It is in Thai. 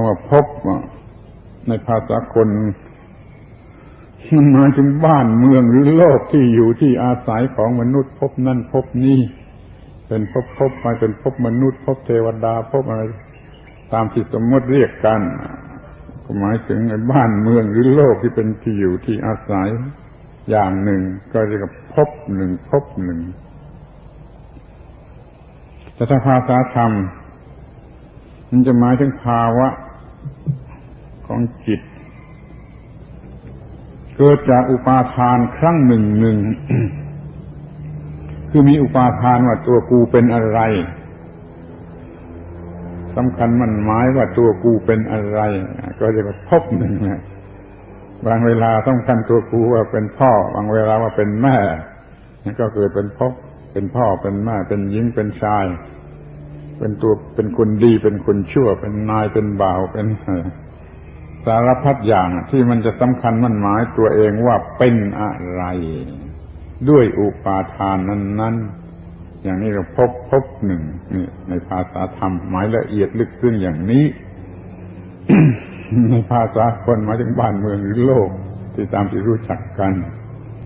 ำว่าพบในภาษาคนมันหมายถึงบ้านเมืองหรือโลกที่อยู่ที่อาศัยของมนุษย์ พบนั่นพบนี่เป็นพบพบไปเป็นพบมนุษย์ พบเทวดา พบอะไร ตามที่สมมติเรียกกันก็หมายถึงในบ้านเมืองหรือโลกที่เป็นที่อยู่ที่อาศัยอย่างหนึ่ง ก็เรียกว่าพบหนึ่งพบหนึ่งแต่ถ้าภาษาธรรมมันจะหมายถึงภาวะ ของจิต เกิดจากอุปาทานครั้งหนึ่งหนึ่งคือมีอุปาทานว่าตัวกูเป็นอะไรสำคัญมันหมายว่าตัวกูเป็นอะไร ก็เรียกว่าพบหนึ่งนะบางเวลาสำคัญตัวกูว่าเป็นพ่อ บางเวลาว่าเป็นแม่นั่นก็เกิดเป็นพบเป็นพ่อเป็นแม่เป็นหญิงเป็นชาย เป็นตัวเป็นคนดีเป็นคนชั่ว เป็นนายเป็นบ่าวเป็นสารพัดอย่างที่มันจะสำคัญมันหมายตัวเองว่าเป็นอะไร ด้วยอุปาทานนั้น ๆ อย่างนี้เราพบพบหนึ่งนี่ในภาษาธรรมหมายละเอียดลึกซึ้งอย่างนี้ ในภาษาคนหมายถึงบ้านเมืองหรือโลกที่ตามที่รู้จักกัน